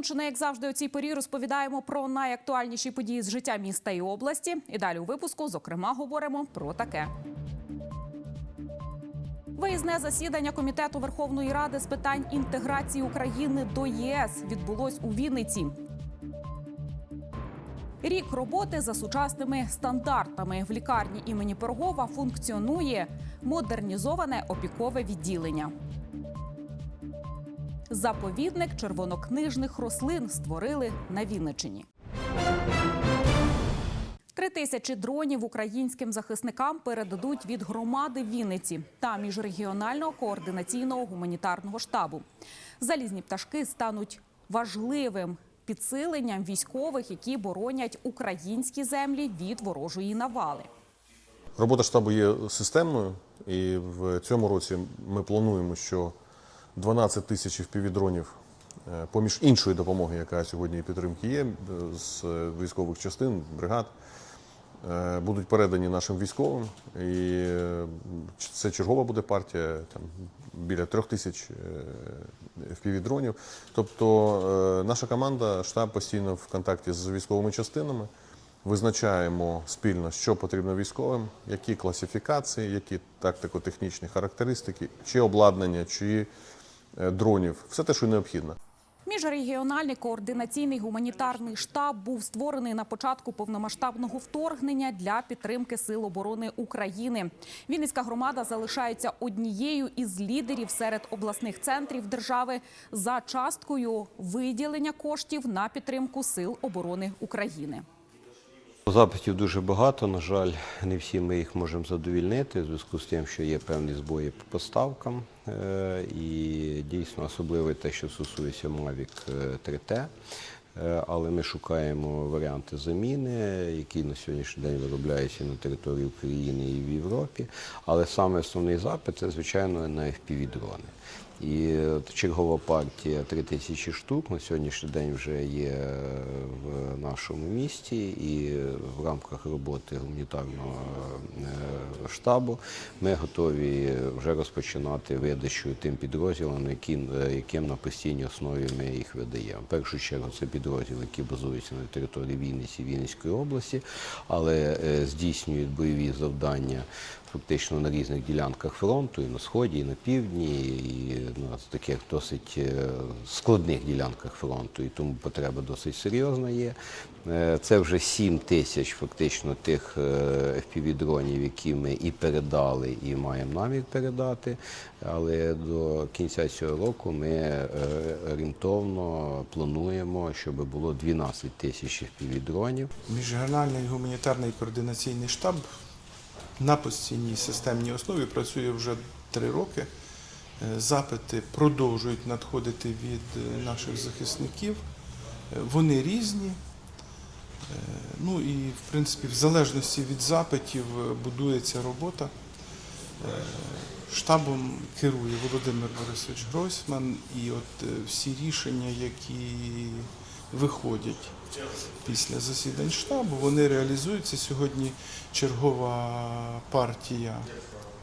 Рівненщини, як завжди, у цій порі розповідаємо про найактуальніші події з життя міста і області. І далі у випуску, зокрема, говоримо про таке. Виїзне засідання комітету Верховної Ради з питань інтеграції України до ЄС відбулось у Вінниці. Рік роботи за сучасними стандартами в лікарні імені Пирогова функціонує модернізоване опікове відділення. Заповідник червонокнижних рослин створили на Вінничині. Три тисячі дронів українським захисникам передадуть від громади Вінниці та міжрегіонального координаційного гуманітарного штабу. Залізні пташки стануть важливим підсиленням військових, які боронять українські землі від ворожої навали. Робота штабу є системною, і в цьому році ми плануємо, що 12 тисяч впівдронів, е, поміж іншої допомоги, яка сьогодні і підтримки є, е, з військових частин, бригад, е, будуть передані нашим військовим. І е, це чергова буде партія, там біля трьох тисяч впівдронів. Тобто е, наша команда, штаб постійно в контакті з військовими частинами. Визначаємо спільно, що потрібно військовим, які класифікації, які тактико-технічні характеристики, чи обладнання, чи е, дронів, все те, що необхідно. Міжрегіональний координаційний гуманітарний штаб був створений на початку повномасштабного вторгнення для підтримки сил оборони України. Вінницька громада залишається однією із лідерів серед обласних центрів держави за часткою виділення коштів на підтримку сил оборони України. Запитів дуже багато. На жаль, не всі ми їх можемо задовільнити в зв'язку з тим, що є певні збої по поставкам. Е, І дійсно особливо те, що стосується Mavic 3T. Е, Але ми шукаємо варіанти заміни, які на сьогоднішній день виробляються на території України і в Європі. Але саме основний запит це, звичайно, на FPV-дрони. І чергова партія 3 тисячі штук на сьогоднішній день вже є в нашому місті, і в рамках роботи гуманітарного е, штабу ми готові вже розпочинати видачу тим підрозділам, е, яким на постійній основі ми їх видаємо. В першу чергу це підрозділи, які базуються на території Вінниці, Вінницької області, але е, здійснюють бойові завдання фактично на різних ділянках фронту, і на сході, і на півдні, і на таких досить е, складних ділянках фронту, і тому потреба досить серйозна є. Е, Це вже 7 тисяч фактично тих е, FPV-дронів, які ми і передали, і маємо намір передати. Але до кінця цього року ми е, орієнтовно плануємо, щоб було 12 тисяч FPV-дронів. Міжрегіональний гуманітарний координаційний штаб на постійній системній основі працює вже три роки. Е, Запити продовжують надходити від е, наших захисників. Е, Вони різні. Ну і в принципі, в залежності від запитів будується робота. Штабом керує Володимир Борисович Гройсман, і от всі рішення, які виходять після засідань штабу, вони реалізуються. Сьогодні чергова партія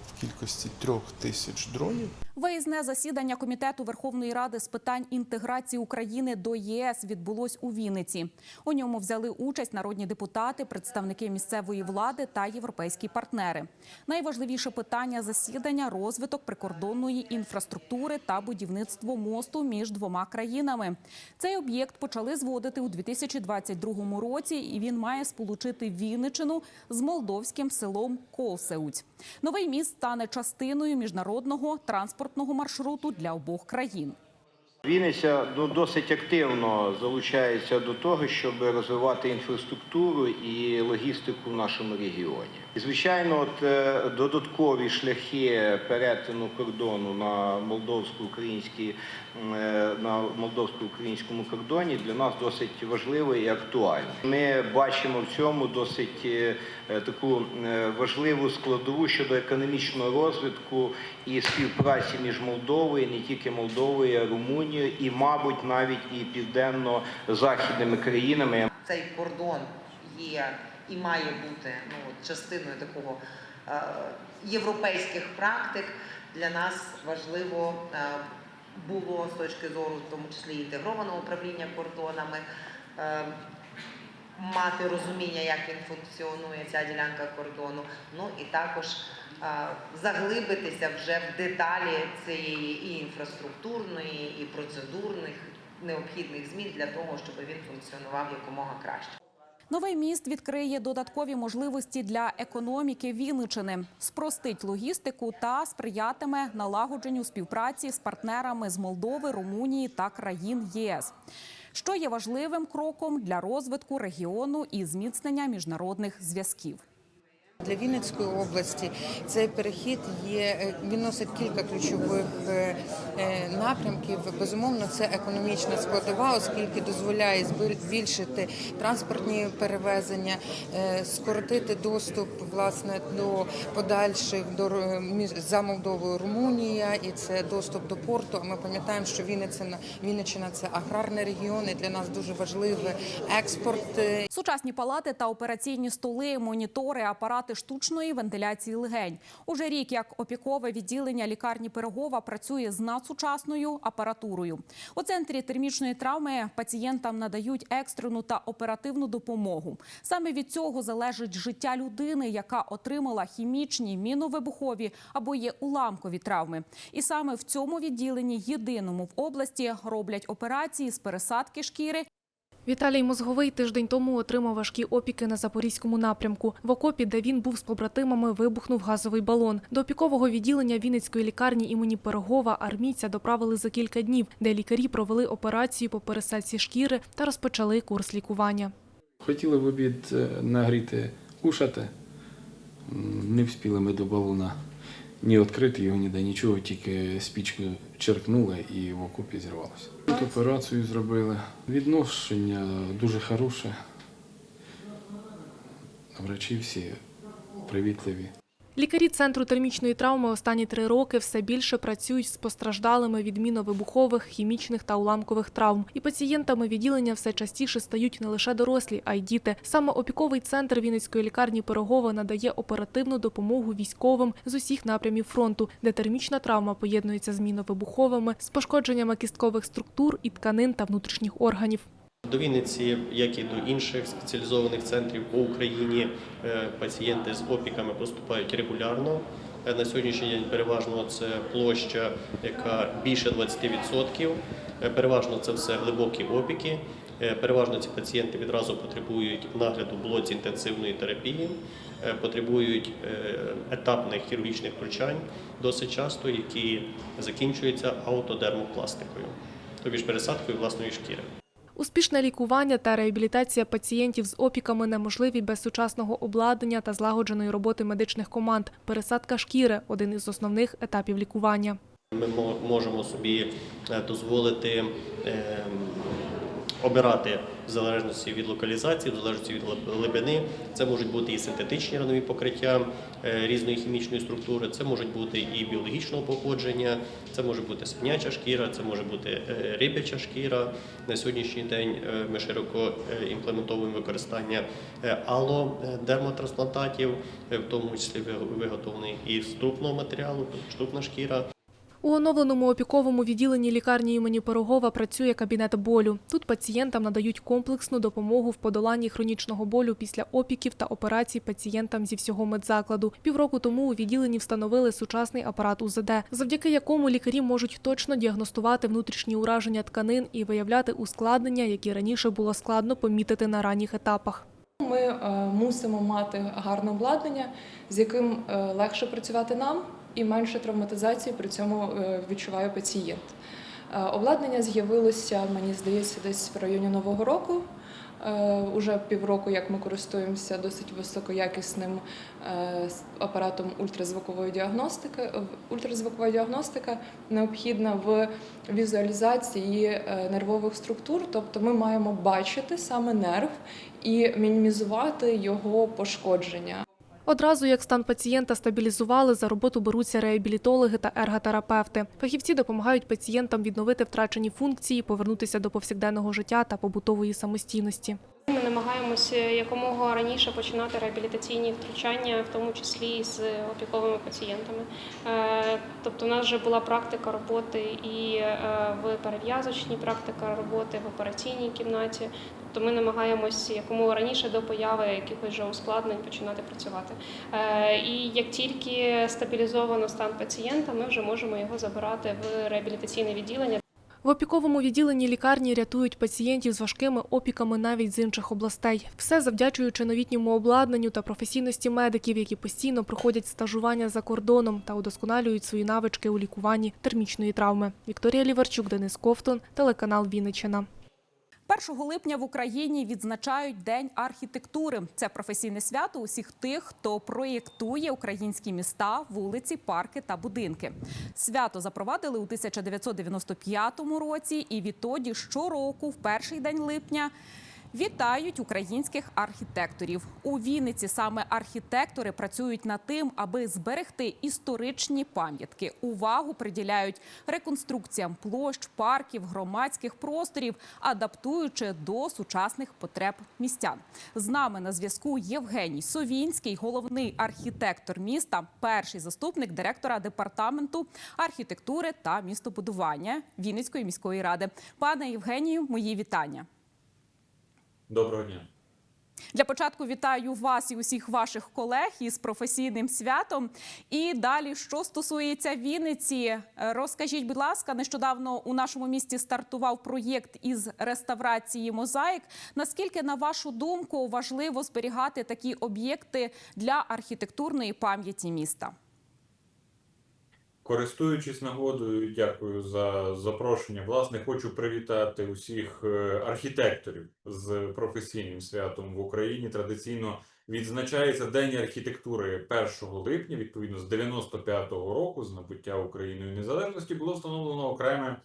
в кількості трьох тисяч дронів. Виїзне засідання комітету Верховної Ради з питань інтеграції України до ЄС відбулось у Вінниці. У ньому взяли участь народні депутати, представники місцевої влади та європейські партнери. Найважливіше питання засідання розвиток прикордонної інфраструктури та будівництво мосту між двома країнами. Цей об'єкт почали зводити у 2022 році, і він має сполучити Вінничину з молдовським селом Колсеуць. Новий міст стане частиною міжнародного транспортного маршруту для обох країн. Вінниця ну, досить активно залучається до того, щоб розвивати інфраструктуру і логістику в нашому регіоні. І, звичайно, от, е, додаткові шляхи перетину кордону на молдовсько-українській е, на молдовсько-українському кордоні для нас досить важливо і актуально. Ми бачимо в цьому досить е, е, таку е, важливу складову щодо економічного розвитку і співпраці між Молдовою, не тільки Молдовою, а Румунією, і, мабуть, навіть і південно-західними країнами. цей кордон є і має бути ну, частиною такого е, європейських практик. Для нас важливо е, було з точки зору, в тому числі інтегрованого управління кордонами. е, Мати розуміння, як він функціонує, ця ділянка кордону. Ну і також е, заглибитися вже в деталі цієї і інфраструктурної, і процедурних необхідних змін для того, щоб він функціонував якомога краще. Новий міст відкриє додаткові можливості для економіки Вінничини, спростить логістику та сприятиме налагодженню співпраці з партнерами з Молдови, Румунії та країн ЄС, що є важливим кроком для розвитку регіону і зміцнення міжнародних зв'язків. Для Вінницької області цей перехід є е, він носить кілька ключових е, е, напрямків. Безумовно, це економічна складова, оскільки дозволяє збільшити транспортні перевезення, скоротити доступ власне до подальших до за Молдовою Румунія, і це доступ до порту. Ми пам'ятаємо, що Вінницина Вінниччина – це аграрний регіон. і Для нас дуже важливий експорт Сучасні палати та операційні столи, монітори, апарати штучної вентиляції легень. Уже рік як опікове відділення лікарні Пирогова працює з надсучасною апаратурою. У центрі термічної травми пацієнтам надають екстрену та оперативну допомогу. Саме від цього залежить життя людини, яка отримала хімічні, міновибухові або є уламкові травми. І саме в цьому відділенні єдиному в області роблять операції з пересадки шкіри Віталій Мозговий тиждень тому отримав важкі опіки на запорізькому напрямку. В окопі, де він був з побратимами, вибухнув газовий балон. До опікового відділення Вінницької лікарні імені Пирогова армійця доправили за кілька днів, де лікарі провели операцію по пересадці шкіри та розпочали курс лікування. Хотіли в обід е, нагріти кушати. Не встигли ми до балона ні відкрити його ніде, нічого, тільки спічку черкнули і в окопі зірвалося. Тут операцію зробили. Відношення дуже хороше. Врачі всі привітливі. Лікарі центру термічної травми останні три роки все більше працюють з постраждалими від міновибухових, хімічних та уламкових травм. І пацієнтами відділення все частіше стають не лише дорослі, а й діти. Саме опіковий центр Вінницької лікарні Пирогова надає оперативну допомогу військовим з усіх напрямів фронту, де термічна травма поєднується з міновибуховими, з пошкодженнями кісткових структур і тканин та внутрішніх органів. До Вінниці, як і до інших спеціалізованих центрів по Україні, е, пацієнти з опіками поступають регулярно. Е, На сьогоднішній день переважно це площа, яка більше 20%. Е, Переважно це все глибокі опіки. Переважно ці пацієнти відразу потребують нагляду блоці інтенсивної терапії, потребують етапних хірургічних втручань досить часто, які закінчуються аутодермопластикою, тобі ж пересадкою власної шкіри. Успішне лікування та реабілітація пацієнтів з опіками неможливі без сучасного обладнання та злагодженої роботи медичних команд. Пересадка шкіри один із основних етапів лікування. Ми можемо собі е, дозволити е, обирати в залежності від локалізації, в залежності від глибини. Це можуть бути і синтетичні ранові покриття е, різної хімічної структури, це можуть бути і біологічного походження, це може бути свиняча шкіра, це може бути е, рибяча шкіра. На сьогоднішній день е, ми широко імплементовуємо використання алодермотрансплантатів, в тому числі ви- виготовлений із трупного матеріалу, тобто шкіра. У оновленому опіковому відділенні лікарні імені Пирогова працює кабінет болю. Тут пацієнтам надають комплексну допомогу в подоланні хронічного болю після опіків та операцій пацієнтам зі всього медзакладу. Півроку тому у відділенні встановили сучасний апарат УЗД, завдяки якому лікарі можуть точно діагностувати внутрішні ураження тканин і виявляти ускладнення, які раніше було складно помітити на ранніх етапах. Ми е, мусимо мати гарне обладнання, з яким е, легше працювати нам і менше травматизації при цьому е, відчуває пацієнт. Е, Обладнання з'явилося, мені здається, десь в районі Нового року. Е, Уже півроку, як ми користуємося досить високоякісним апаратом ультразвукової діагностики. Ультразвукова діагностика необхідна в візуалізації нервових структур, тобто ми маємо бачити саме нерв і мінімізувати його пошкодження. Одразу як стан пацієнта стабілізували, за роботу беруться реабілітологи та ерготерапевти. Фахівці допомагають пацієнтам відновити втрачені функції, повернутися до повсякденного життя та побутової самостійності. Ми намагаємося якомога раніше починати реабілітаційні втручання, в тому числі з опіковими пацієнтами. Е, Тобто, у нас вже була практика роботи і е, в перев'язочній, практика роботи в операційній кімнаті. Тобто ми намагаємось якомога раніше до появи якихось вже ускладнень починати працювати. Е, І як тільки стабілізовано стан пацієнта, ми вже можемо його забирати в реабілітаційне відділення. В опіковому відділенні лікарні рятують пацієнтів з важкими опіками навіть з інших областей. Все завдячуючи новітньому обладнанню та професійності медиків, які постійно проходять стажування за кордоном та удосконалюють свої навички у лікуванні термічної травми. Вікторія Ліварчук, Денис Ковтун, телеканал Вінниччина. 1 липня в Україні відзначають День архітектури. Це професійне свято усіх тих, хто проєктує українські міста, вулиці, парки та будинки. Свято запровадили у 1995 році, і відтоді щороку, в перший день липня. Вітають українських архітекторів у Вінниці. Саме архітектори працюють над тим, аби зберегти історичні пам'ятки. Увагу приділяють реконструкціям площ, парків, громадських просторів, адаптуючи до сучасних потреб містян. З нами на зв'язку Євгеній Совінський, головний архітектор міста, перший заступник директора департаменту архітектури та містобудування Вінницької міської ради. Пане Євгенію, мої вітання. Доброго дня. Для початку вітаю вас і усіх ваших колег із професійним святом. І далі, що стосується Вінниці, е, розкажіть, будь ласка, нещодавно у нашому місті стартував проєкт із реставрації мозаїк. Наскільки, на вашу думку, важливо зберігати такі об'єкти для архітектурної пам'яті міста? Користуючись нагодою, дякую за запрошення. Власне, хочу привітати усіх е, архітекторів з професійним святом в Україні. Традиційно відзначається День архітектури 1 липня. Відповідно, з 95-го року, з набуття Україною незалежності, було встановлено окреме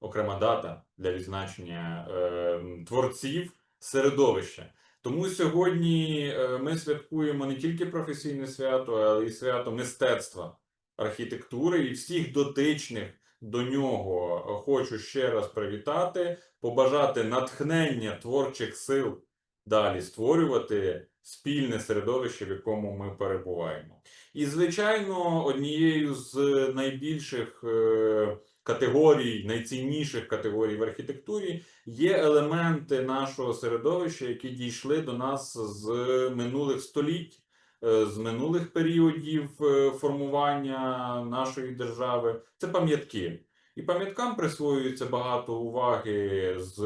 окрема дата для відзначення е, творців середовища. Тому сьогодні е, ми святкуємо не тільки професійне свято, але й свято мистецтва архітектури і всіх дотичних до нього хочу ще раз привітати, побажати натхнення творчих сил далі створювати спільне середовище, в якому ми перебуваємо. І, звичайно, однією з найбільших е, категорій, найцінніших категорій в архітектурі є елементи нашого середовища, які дійшли до нас з минулих століть з минулих періодів е, формування нашої держави. Це пам'ятки. І пам'яткам присвоюється багато уваги з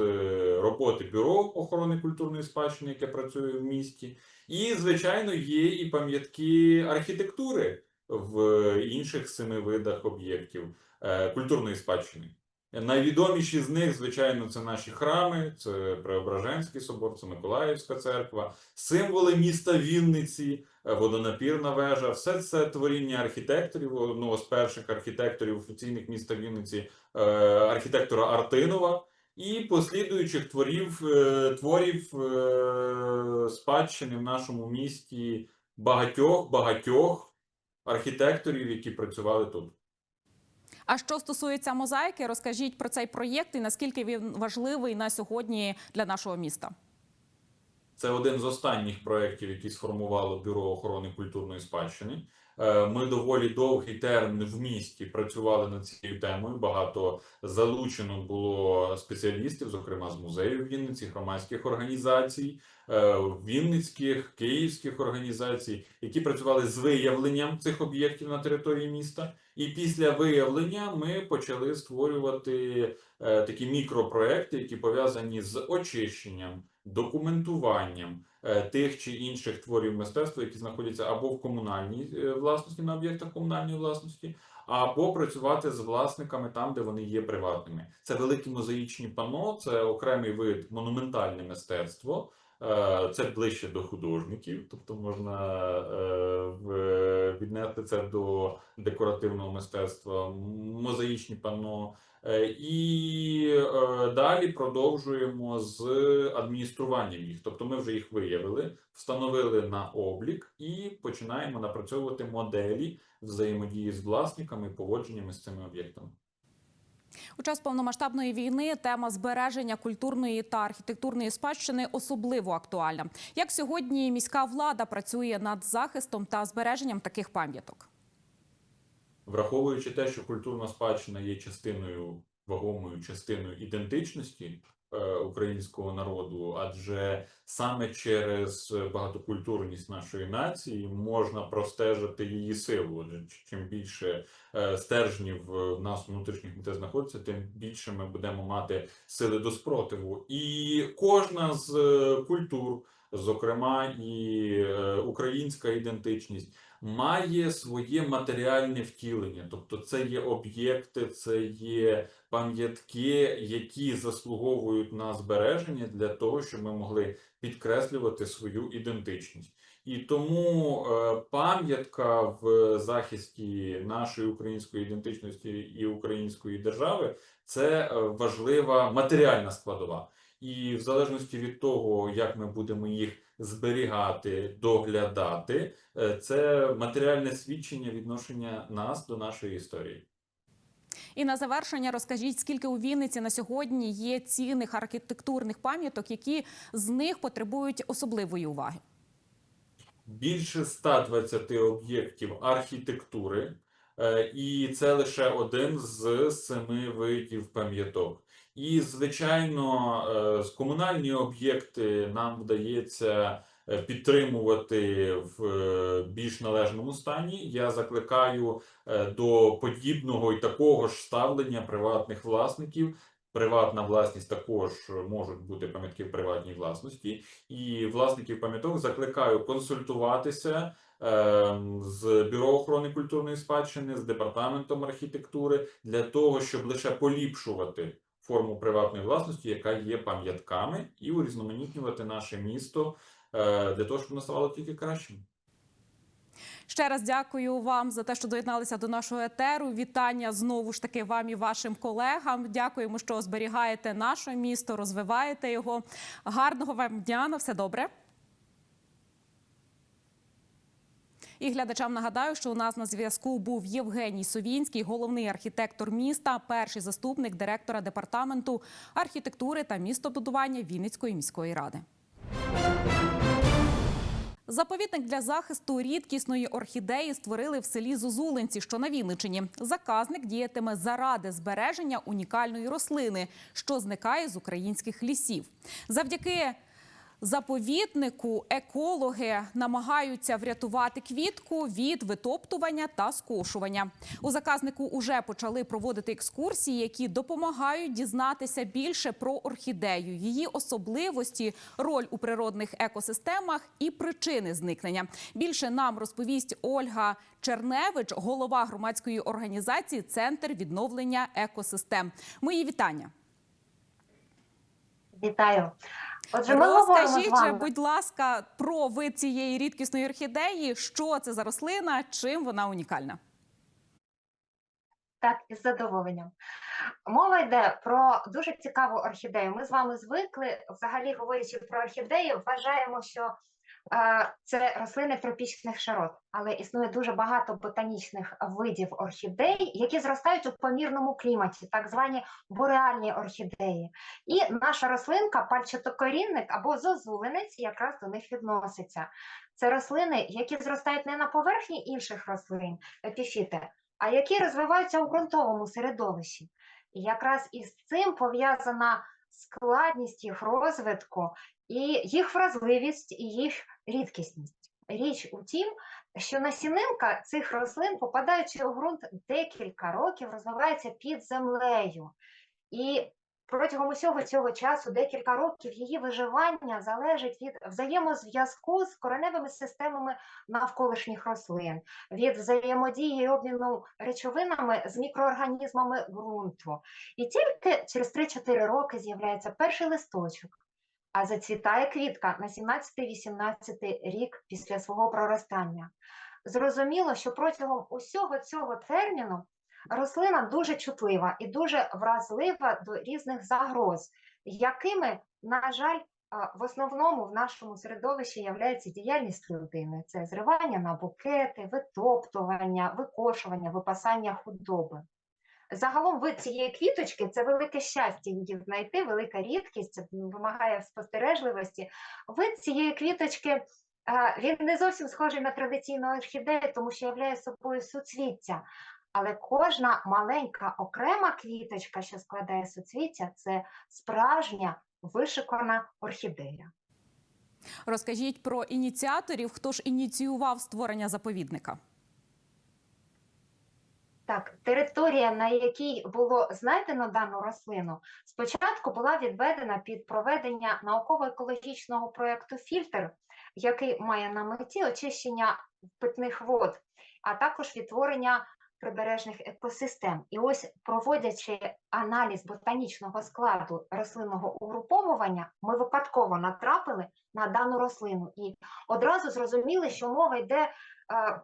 роботи Бюро охорони культурної спадщини, яке працює в місті. І, звичайно, є і пам'ятки архітектури в інших семи видах об'єктів е, культурної спадщини. Найвідоміші з них, звичайно, це наші храми, це Преображенський собор, це Миколаївська церква, символи міста Вінниці, е, водонапірна вежа. Все це творіння архітекторів, одного з перших архітекторів офіційних міста Вінниці, е, архітектора Артинова. І послідуючих творів, е, творів спадщини в нашому місті багатьох багатьох архітекторів, які працювали тут. А що стосується мозаїки, розкажіть про цей проєкт і наскільки він важливий на сьогодні для нашого міста. Це один з останніх проєктів, які сформувало Бюро охорони культурної спадщини. Е, Ми доволі довгий термін в місті працювали над цією темою. Багато залучено було спеціалістів, зокрема з музею в Вінниці, громадських організацій, вінницьких, київських організацій, які працювали з виявленням цих об'єктів на території міста. І після виявлення ми почали створювати е, такі мікропроекти, які пов'язані з очищенням, документуванням е, тих чи інших творів мистецтва, які знаходяться або в комунальній е, власності на об'єктах комунальної власності, або працювати з власниками там, де вони є приватними. Це великі мозаїчні пано, це окремий вид монументальне мистецтво. Е, Це ближче до художників, тобто можна е, віднести це до декоративного мистецтва, мозаїчні панно. Е, І далі продовжуємо з адмініструванням їх. Тобто ми вже їх виявили, встановили на облік і починаємо напрацьовувати моделі взаємодії з власниками поводженнями з цими об'єктами. У час повномасштабної війни тема збереження культурної та архітектурної спадщини особливо актуальна. Як сьогодні міська влада працює над захистом та збереженням таких пам'яток? Враховуючи те, що культурна спадщина є частиною вагомою частиною ідентичності українського народу, адже саме через багатокультурність нашої нації можна простежити її силу. Чим більше е, стержнів в нас внутрішніх де знаходиться, тим більше ми будемо мати сили до спротиву. І кожна з е, культур, зокрема і е, українська ідентичність має своє матеріальне втілення, тобто це є об'єкти, це є пам'ятки, які заслуговують на збереження для того, щоб ми могли підкреслювати свою ідентичність. І тому е, пам'ятка в захисті нашої української ідентичності і української держави це е, важлива матеріальна складова. І в залежності від того, як ми будемо їх зберігати, доглядати, е, це матеріальне свідчення відношення нас до нашої історії. І на завершення розкажіть, скільки у Вінниці на сьогодні є цінних архітектурних пам'яток, які з них потребують особливої уваги. Більше 120 об'єктів архітектури, е, і це лише один з семи видів пам'яток. І, звичайно, е, комунальні об'єкти нам вдається е, підтримувати в е, більш належному стані. Я закликаю до подібного і такого ж ставлення приватних власників. Приватна власність також можуть бути пам'ятки в приватній власності, і власників пам'яток закликаю консультуватися ем, з бюро охорони культурної спадщини, з департаментом архітектури для того, щоб лише поліпшувати форму приватної власності, яка є пам'ятками, і урізноманітнювати наше місто е, для того, щоб воно ставало тільки кращим. Ще раз дякую вам за те, що доєдналися до нашого етеру. Вітання знову ж таки вам і вашим колегам. Дякуємо, що зберігаєте наше місто, розвиваєте його. Гарного вам дня на все добре. І глядачам нагадаю, що у нас на зв'язку був Євгеній Совінський, головний архітектор міста, перший заступник директора департаменту архітектури та містобудування Вінницької міської ради. Заповідник для захисту рідкісної орхідеї створили в селі Зозулинці, що на Вінничині. Заказник діятиме заради збереження унікальної рослини, що зникає з українських лісів. Завдяки заповіднику екологи намагаються врятувати квітку від витоптування та скошування. У заказнику уже почали проводити екскурсії, які допомагають дізнатися більше про орхідею, її особливості, роль у природних екосистемах і причини зникнення. Більше нам розповість Ольга Черневич, голова громадської організації Центр відновлення екосистем. Мої вітання. Вітаю. Отже, ми говоримо Розкажіть, з вами. же, будь ласка, про вид цієї рідкісної орхідеї. Що це за рослина? Чим вона унікальна? Так, із задоволенням. Мова йде про дуже цікаву орхідею. Ми з вами звикли, взагалі говорячи про орхідеї, вважаємо, що е, це рослини тропічних широт, але існує дуже багато ботанічних видів орхідей, які зростають у помірному кліматі, так звані бореальні орхідеї. І наша рослинка, пальчатокорінник або зозулинець, якраз до них відноситься. Це рослини, які зростають не на поверхні інших рослин, епіфіти, а які розвиваються у ґрунтовому середовищі. І якраз із цим пов'язана складність їх розвитку і їх вразливість і їх рідкісність. Річ у тім, що насінинка цих рослин, попадаючи у ґрунт декілька років, розвивається під землею. І протягом усього цього часу, декілька років, її виживання залежить від взаємозв'язку з кореневими системами навколишніх рослин, від взаємодії і обміну речовинами з мікроорганізмами ґрунту. І тільки через 3-4 роки з'являється перший листочок, а зацвітає квітка на 17-18 рік після свого проростання. Зрозуміло, що протягом усього цього терміну рослина дуже чутлива і дуже вразлива до різних загроз, якими, на жаль, в основному в нашому середовищі являється діяльність людини. Це зривання на букети, витоптування, викошування, випасання худоби. Загалом вид цієї квіточки це велике щастя її знайти, велика рідкість, вимагає спостережливості. Вид цієї квіточки е, він не зовсім схожий на традиційну орхідею, тому що являє собою суцвіття. Але кожна маленька окрема квіточка, що складає суцвіття, це справжня вишикана орхідея. Розкажіть про ініціаторів, хто ж ініціював створення заповідника. Так, територія, на якій було знайдено дану рослину, спочатку була відведена під проведення науково-екологічного проєкту Фільтр, який має на меті очищення питних вод, а також відтворення прибережних екосистем. І ось, проводячи аналіз ботанічного складу рослинного угруповування, ми випадково натрапили на дану рослину і одразу зрозуміли, що мова йде,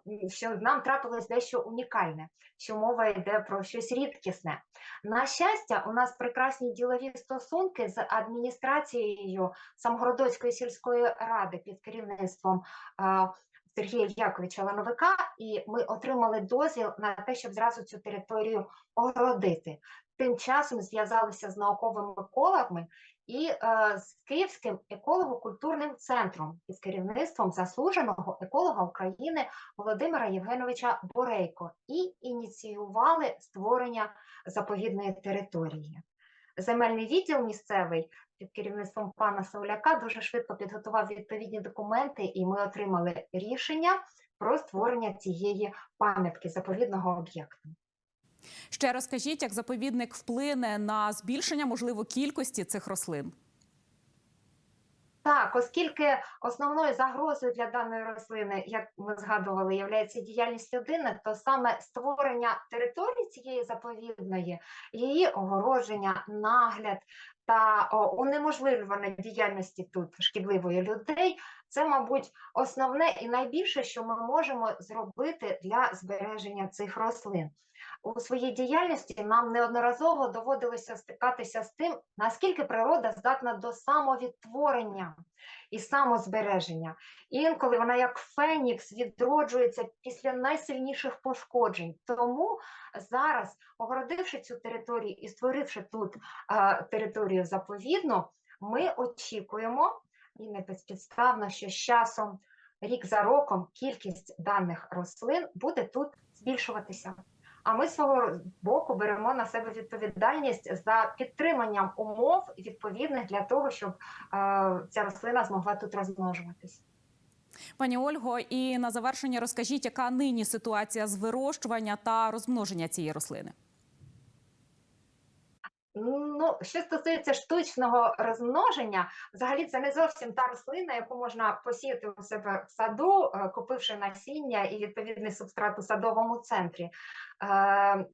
е, що нам трапилось дещо унікальне, що мова йде про щось рідкісне. На щастя, у нас прекрасні ділові стосунки з адміністрацією Самгородоцької сільської ради під керівництвом е, Сергія Яковича Лановика, і ми отримали дозвіл на те, щоб зразу цю територію огородити. Тим часом зв'язалися з науковими колами і е, з Київським еколого-культурним центром під керівництвом заслуженого еколога України Володимира Євгеновича Борейко і ініціювали створення заповідної території. Земельний відділ місцевий під керівництвом пана Сауляка дуже швидко підготував відповідні документи, і ми отримали рішення про створення цієї пам'ятки заповідного об'єкту. Ще розкажіть, як заповідник вплине на збільшення можливо кількості цих рослин. Так, оскільки основною загрозою для даної рослини, як ми згадували, є діяльність людини, то саме створення території цієї заповідної, її огородження, нагляд та унеможливлювання діяльності тут шкідливої людей, це, мабуть, основне і найбільше, що ми можемо зробити для збереження цих рослин. У своїй діяльності нам неодноразово доводилося стикатися з тим, наскільки природа здатна до самовідтворення і самозбереження. Інколи вона, як фенікс, відроджується після найсильніших пошкоджень. Тому зараз, огородивши цю територію і створивши тут е, територію заповідну, ми очікуємо і не безпідставно, що з часом, рік за роком, кількість даних рослин буде тут збільшуватися. А ми свого боку беремо на себе відповідальність за підтриманням умов відповідних для того, щоб е, ця рослина змогла тут розмножуватись. Пані Ольго, і на завершення розкажіть, яка нині ситуація з вирощування та розмноження цієї рослини? Ну, що стосується штучного розмноження, взагалі це не зовсім та рослина, яку можна посіяти у себе в саду, е, купивши насіння і відповідний субстрат у садовому центрі. Е,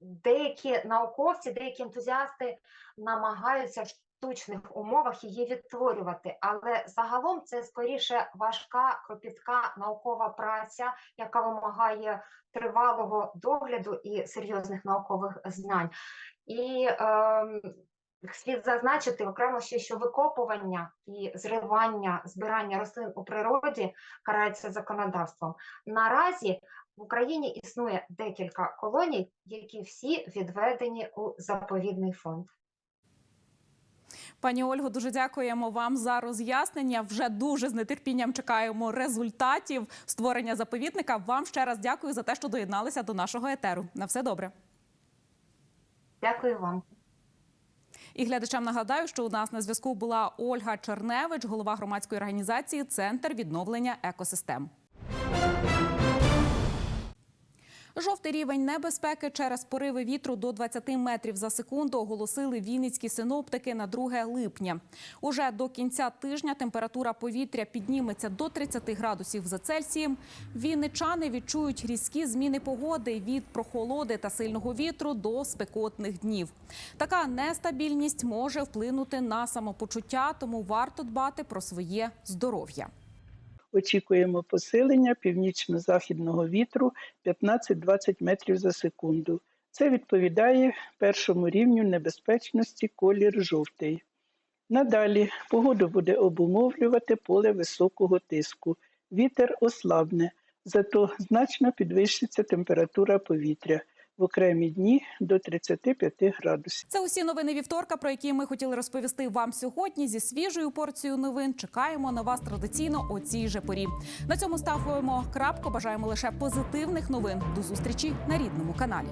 Деякі науковці, деякі ентузіасти намагаються в штучних умовах її відтворювати, але загалом це скоріше важка кропітка наукова праця, яка вимагає тривалого догляду і серйозних наукових знань. І е, слід зазначити окремо ще, що викопування і зривання, збирання рослин у природі карається законодавством. Наразі в Україні існує декілька колоній, які всі відведені у заповідний фонд. Пані Ольго, дуже дякуємо вам за роз'яснення. Вже дуже з нетерпінням чекаємо результатів створення заповідника. Вам ще раз дякую за те, що доєдналися до нашого етеру. На все добре. Дякую вам. І глядачам нагадаю, що у нас на зв'язку була Ольга Черневич, голова громадської організації Центр відновлення екосистем. Жовтий рівень небезпеки через пориви вітру до 20 метрів за секунду оголосили вінницькі синоптики на 2 липня. Уже до кінця тижня температура повітря підніметься до 30 градусів за Цельсієм. Вінничани відчують різкі зміни погоди від прохолоди та сильного вітру до спекотних днів. Така нестабільність може вплинути на самопочуття, тому варто дбати про своє здоров'я. Очікуємо посилення північно-західного вітру 15-20 метрів за секунду. Це відповідає першому рівню небезпечності колір жовтий. Надалі погоду буде обумовлювати поле високого тиску. Вітер ослабне, зато значно підвищиться температура повітря в окремі дні до 35 градусів. Це усі новини вівторка, про які ми хотіли розповісти вам сьогодні. Зі свіжою порцією новин чекаємо на вас традиційно о цій же порі. На цьому ставимо крапку. Бажаємо лише позитивних новин. До зустрічі на рідному каналі.